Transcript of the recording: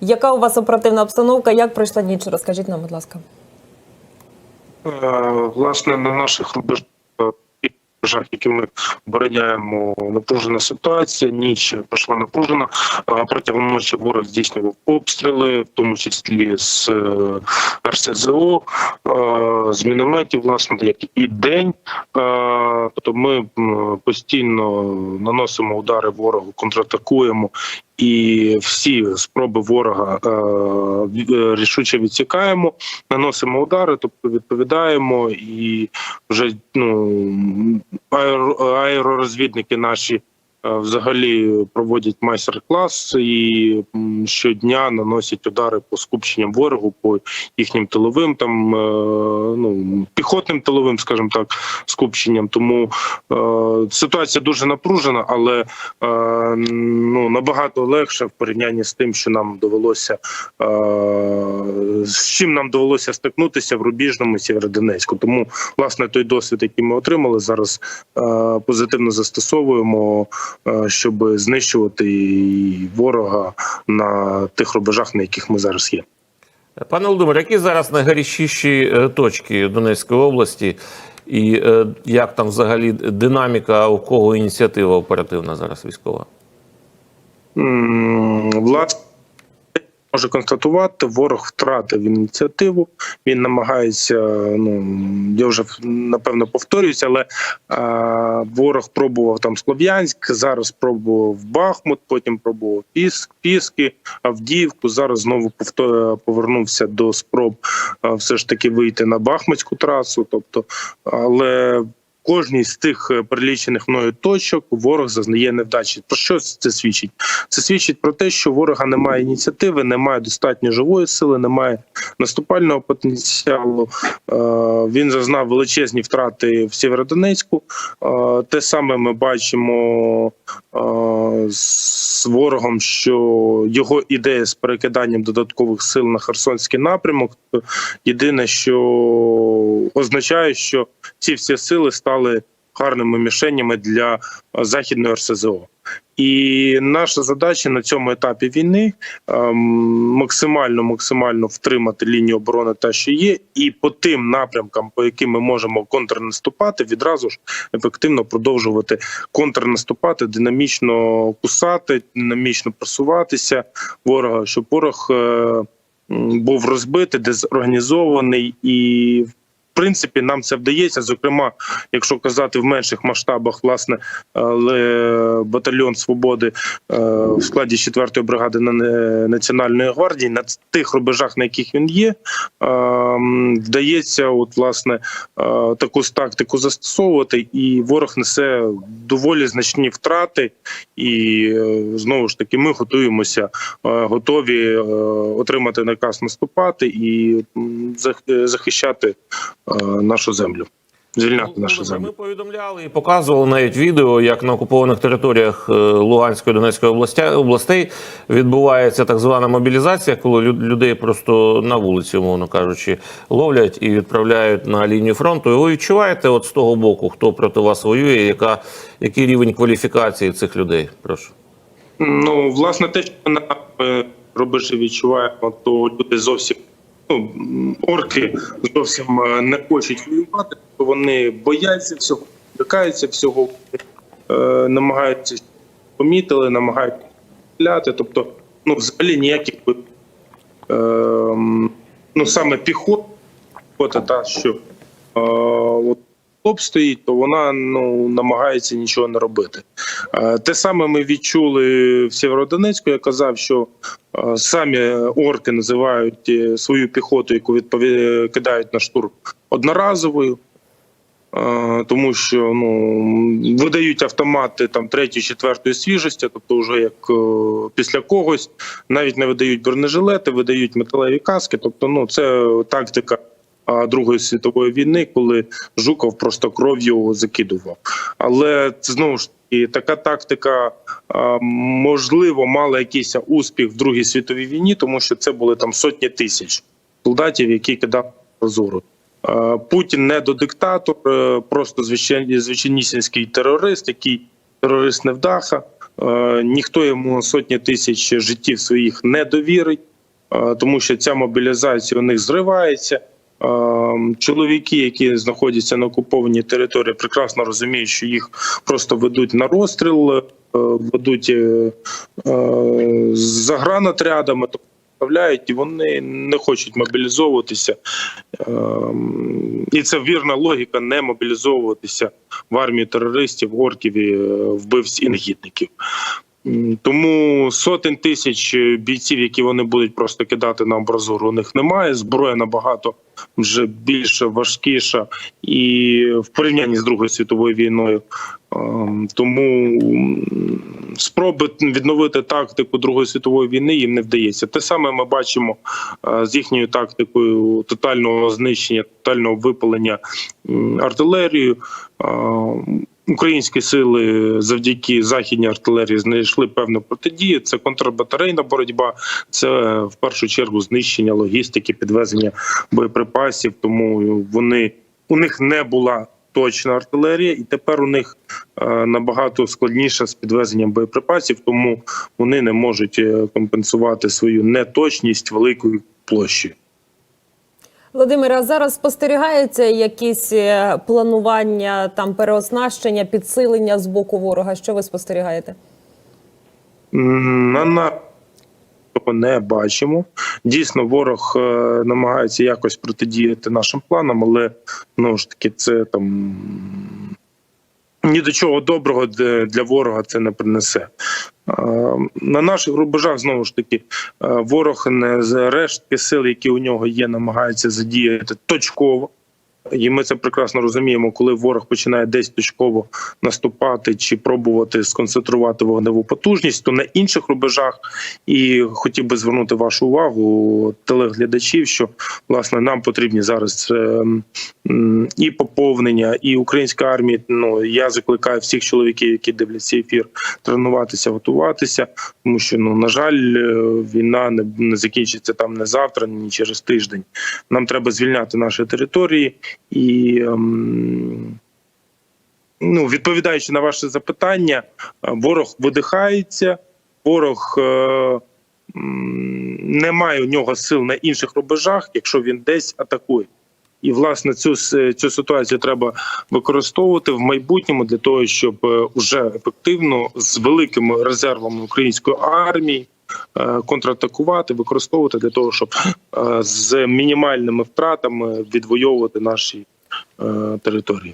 Яка у вас оперативна обстановка? Як пройшла ніч? Розкажіть нам, будь ласка. Е, Власне, на наших рубежах, які ми обороняємо, напружена ситуація. Ніч пройшла напружена. Протягом ночі ворог здійснював обстріли, в тому числі з е, РСЗО, е, з мінометів, власне, як і день. Тобто ми постійно наносимо удари ворогу, контратакуємо. І всі спроби ворога е, е, рішуче відсікаємо, наносимо удари, тобто відповідаємо, і вже ну аеро, аеророзвідники наші взагалі проводять майстер-клас і щодня наносять удари по скупченням ворогу, по їхнім тиловим, там е, ну піхотним тиловим, скажімо так, скупченням. Тому е, ситуація дуже напружена, але е, ну набагато легше в порівнянні з тим, що нам довелося е, з чим нам довелося стикнутися в Рубіжному Сєвєродонецьку. Тому власне той досвід, який ми отримали, зараз е, позитивно застосовуємо, е, щоб знищувати ворога на тих рубежах, на яких ми зараз є. Пане Володимир, які зараз найгарячіші е, точки Донецької області, і е, як там взагалі динаміка, у кого ініціатива оперативна зараз військова? Власне, може констатувати, ворог втратив ініціативу. Він намагається. Ну я вже напевно повторююся, але е, ворог пробував там Слов'янськ, зараз пробував Бахмут, потім пробував Піск, Піски, Авдіївку. Зараз знову повто- повернувся до спроб е, все ж таки вийти на Бахмутську трасу. Тобто, але кожній з тих е, перелічених мною точок ворог зазнає невдачі. Про що це свідчить? Це свідчить про те, що ворога немає ініціативи, немає достатньо живої сили, немає наступального потенціалу. Е, Він зазнав величезні втрати в Сєвєродонецьку. Е, Те саме ми бачимо з ворогом, що його ідея з перекиданням додаткових сил на Херсонський напрямок. Єдине, що означає, що ці всі сили стали гарними мішенями для е, західної РСЗО. І наша задача на цьому етапі війни ем, максимально максимально втримати лінію оборони, та що є, і по тим напрямкам, по яким ми можемо контрнаступати, відразу ж ефективно продовжувати контрнаступати, динамічно кусати, динамічно просуватися ворога, щоб ворог е, був розбитий, дезорганізований і. Принципі, нам це вдається. Зокрема, якщо казати в менших масштабах, власне, але батальйон свободи е, в складі 4-ї бригади на- Національної гвардії на тих рубежах, на яких він є, е, вдається, от власне, е, таку тактику застосовувати, і ворог несе доволі значні втрати. І е, знову ж таки, ми готуємося, е, готові е, отримати наказ наступати і захищати е, нашу землю, звільняти Ну, нашу землю. Ми повідомляли і показували навіть відео, як на окупованих територіях е, Луганської Донецької областей відбувається так звана мобілізація, коли людей просто на вулиці, умовно кажучи, ловлять і відправляють на лінію фронту. І ви відчуваєте, от з того боку, хто проти вас воює, яка який рівень кваліфікації цих людей? Прошу. Ну, власне, те, що на е, рубежі відчуваємо, то люди зовсім ну, орки зовсім е, не хочуть воювати, то вони бояться всього, лякаються всього, е, намагаються помітили, намагаються стріляти. Тобто, ну, взагалі ніяких е, ну саме піхота, та що е, от топ стоїть, то вона ну намагається нічого не робити. Е, Те саме ми відчули в Сєвєродонецьку. Я казав, що е, самі орки називають е, свою піхоту, яку відпові... кидають на штурм одноразовою. Тому що ну видають автомати там третьої, четвертої свіжості, тобто вже як е, після когось, навіть не видають бронежилети, видають металеві каски. Тобто, ну це тактика Другої світової війни, коли Жуков просто кров'ю закидував. Але знову ж таки така тактика можливо мала якийсь успіх в Другій світовій війні, тому що це були там сотні тисяч солдатів, які кидали прозору. Е, Путін не до диктатор, е, просто звичайнісінський терорист, який терорист невдаха. Ніхто йому сотні тисяч життів своїх не довірить. тому що ця мобілізація у них зривається. Е, Чоловіки, які знаходяться на окупованій території, прекрасно розуміють, що їх просто ведуть на розстріл, е, ведуть е, е, з загранотрядами, тобто і вони не хочуть мобілізовуватися. Ем, І це вірна логіка не мобілізовуватися в армію терористів, орків, і, вбивць і негідників. Тому сотень тисяч бійців, які вони будуть просто кидати на амбразуру, у них немає. Зброя набагато вже більше важкіша і в порівнянні з Другою світовою війною. Ем, Тому спроби відновити тактику Другої світової війни їм не вдається. Те саме ми бачимо е, з їхньою тактикою тотального знищення, тотального випалення артилерією. Українські сили завдяки західній артилерії знайшли певну протидію. Це контрбатарейна боротьба, це в першу чергу знищення логістики, підвезення боєприпасів. Тому вони у них не була точна артилерія, і тепер у них е, набагато складніше з підвезенням боєприпасів, тому вони не можуть е, компенсувати свою неточність великою площею. Володимире, а зараз спостерігаються якісь е, планування там переоснащення, підсилення з боку ворога. Що ви спостерігаєте? На на не бачимо. Дійсно, ворог е, намагається якось протидіяти нашим планам, але знову ж таки, це там ні до чого доброго для ворога це не принесе. Е, На наших рубежах знову ж таки е, ворог не з рештки сил, які у нього є, намагається задіяти точково. І ми це прекрасно розуміємо, коли ворог починає десь точково наступати чи пробувати сконцентрувати вогневу потужність, то на інших рубежах і хотів би звернути вашу увагу телеглядачів, що власне нам потрібні зараз е, м, і поповнення, і українська армія. Ну я закликаю всіх чоловіків, які дивляться ефір, тренуватися, готуватися, тому що ну на жаль, е, війна не, не закінчиться там не завтра, ні через тиждень. Нам треба звільняти наші території і. ем, Ну, відповідаючи на ваше запитання, е, ворог видихається, ворог е, не має у нього сил на інших рубежах, якщо він десь атакує. І власне цю цю ситуацію треба використовувати в майбутньому для того, щоб е, уже ефективно з великими резервами української армії е, контратакувати, використовувати для того, щоб е, з мінімальними втратами відвоювати наші території.